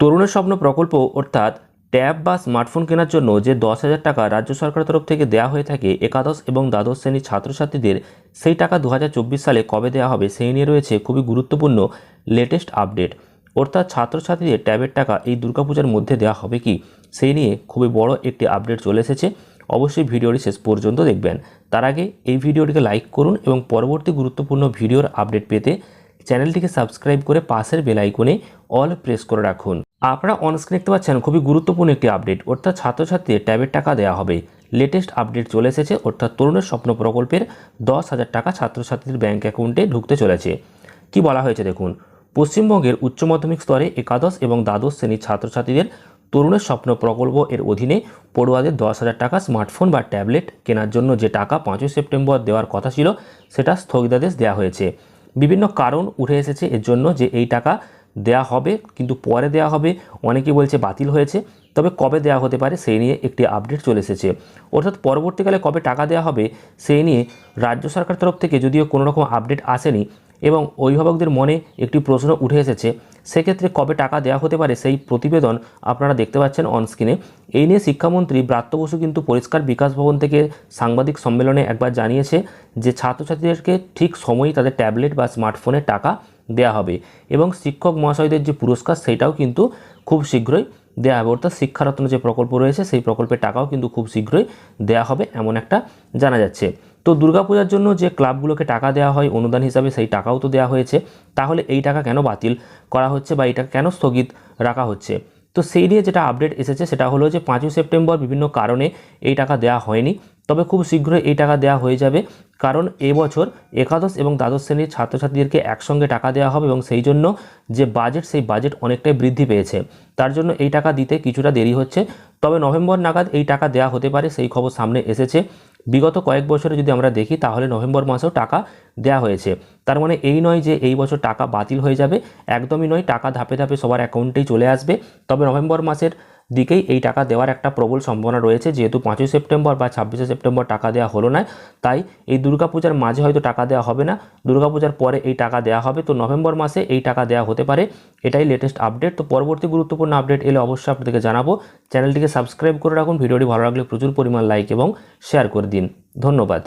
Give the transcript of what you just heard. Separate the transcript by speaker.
Speaker 1: তরুণের স্বপ্ন প্রকল্প অর্থাৎ ট্যাব বা স্মার্টফোন কেনার জন্য যে দশ হাজার টাকা রাজ্য সরকারের তরফ থেকে দেওয়া হয়ে থাকে একাদশ এবং দ্বাদশ শ্রেণির ছাত্রছাত্রীদের, সেই টাকা দু হাজার চব্বিশ সালে কবে দেওয়া হবে সেই নিয়ে রয়েছে খুবই গুরুত্বপূর্ণ লেটেস্ট আপডেট। অর্থাৎ ছাত্রছাত্রীদের ট্যাবের টাকা এই দুর্গাপূজার মধ্যে দেওয়া হবে কি সেই নিয়ে খুবই বড় একটি আপডেট চলে এসেছে। অবশ্যই ভিডিওটি শেষ পর্যন্ত দেখবেন। তার আগে এই ভিডিওটিকে লাইক করুন এবং পরবর্তী গুরুত্বপূর্ণ ভিডিওর আপডেট পেতে চ্যানেলটিকে সাবস্ক্রাইব করে পাশের বেল আইকনে অল প্রেস করে রাখুন। আপনারা অনস্ক্রিন দেখতে পাচ্ছেন খুবই গুরুত্বপূর্ণ একটি আপডেট অর্থাৎ ছাত্রছাত্রীদের ট্যাবের টাকা দেওয়া হবে। লেটেস্ট আপডেট চলে এসেছে, অর্থাৎ তরুণের স্বপ্ন প্রকল্পের দশ হাজার টাকা ছাত্রছাত্রীদের ব্যাঙ্ক অ্যাকাউন্টে ঢুকতে চলেছে। কি বলা হয়েছে দেখুন, পশ্চিমবঙ্গের উচ্চ মাধ্যমিক স্তরে একাদশ এবং দ্বাদশ শ্রেণির ছাত্রছাত্রীদের তরুণের স্বপ্ন প্রকল্প এর অধীনে পড়ুয়াদের দশ হাজার টাকা স্মার্টফোন বা ট্যাবলেট কেনার জন্য যে টাকা পাঁচই সেপ্টেম্বর দেওয়ার কথা ছিল, সেটা স্থগিতাদেশ দেওয়া হয়েছে। বিভিন্ন কারণ উঠে এসেছে এর জন্য যে এই টাকা দেয়া হবে, কিন্তু পরে দেয়া হবে। অনেকে বলছে বাতিল হয়েছে, তবে কবে দেওয়া হতে পারে সেই নিয়ে একটি আপডেট চলে এসেছে। অর্থাৎ পরবর্তীকালে কবে টাকা দেওয়া হবে সেই নিয়ে রাজ্য সরকার তরফ থেকে যদিও কোনো রকম আপডেট আসেনি এবং অভিভাবকদের মনে একটি প্রশ্ন উঠে এসেছে, সেক্ষেত্রে কবে টাকা দেওয়া হতে পারে সেই প্রতিবেদন আপনারা দেখতে পাচ্ছেন অনস্ক্রিনে এই নিয়ে শিক্ষামন্ত্রী ব্রাত্য বসু কিন্তু পরিষ্কার বিকাশ ভবন থেকে সাংবাদিক সম্মেলনে একবার জানিয়েছে যে ছাত্রছাত্রীদেরকে ঠিক সময়ই তাদের ট্যাবলেট বা স্মার্টফোনের টাকা দেওয়া হবে। এবং শিক্ষক মহাশয়দের যে পুরস্কার, সেটাও কিন্তু খুব শীঘ্রই দেওয়া হবে। অর্থাৎ শিক্ষারত্ন যে প্রকল্প রয়েছে, সেই প্রকল্পের টাকাও কিন্তু খুব শীঘ্রই দেওয়া হবে এমন একটা জানা যাচ্ছে। তো দুর্গাপূজার জন্য যে ক্লাবগুলোকে টাকা দেওয়া হয়, অনুদান হিসাবে সেই টাকাও তো দেওয়া হয়েছে। তাহলে এই টাকা কেন বাতিল করা হচ্ছে বা এটা কেন স্থগিত রাখা হচ্ছে? তো সেই নিয়ে যেটা আপডেট এসেছে, সেটা হলো যে পাঁচই সেপ্টেম্বর বিভিন্ন কারণে এই টাকা দেওয়া হয়নি। তবে খুব শীঘ্রই এই টাকা দেওয়া হয়ে যাবে। কারণ এবছর একাদশ এবং দ্বাদশ শ্রেণির ছাত্রছাত্রীদেরকে একসঙ্গে টাকা দেওয়া হবে এবং সেই জন্য যে বাজেট সেই বাজেট অনেকটাই বৃদ্ধি পেয়েছে। তার জন্য এই টাকা দিতে কিছুটা দেরি হচ্ছে। তবে নভেম্বর নাগাদ এই টাকা দেওয়া হতে পারে, সেই খবর সামনে এসেছে। বিগত কয়েক বছরে যদি আমরা দেখি, তাহলে নভেম্বর মাসেও টাকা দেওয়া হয়েছে। তার মানে এই নয় যে এই বছর টাকা বাতিল হয়ে যাবে। একদমই নয়, টাকা ধাপে ধাপে সবার অ্যাকাউন্টেই চলে আসবে। তবে নভেম্বর মাসের দিকেই এই টাকা দেওয়ার একটা প্রবল সম্ভাবনা রয়েছে। যেহেতু পাঁচই সেপ্টেম্বর বা ছাব্বিশে সেপ্টেম্বর টাকা দেওয়া হলো না, তাই এই দুর্গাপূজার মাঝে হয়তো টাকা দেওয়া হবে না। দুর্গাপূজার পরে এই টাকা দেওয়া হবে। তো নভেম্বর মাসে এই টাকা দেওয়া হতে পারে। এটাই লেটেস্ট আপডেট তো পরবর্তী গুরুত্বপূর্ণ আপডেট এলে অবশ্যই আপনাদেরকে জানাব। চ্যানেলটিকে সাবস্ক্রাইব করে রাখুন। ভিডিওটি ভালো লাগলে প্রচুর পরিমাণ লাইক এবং শেয়ার করে দিন। ধন্যবাদ।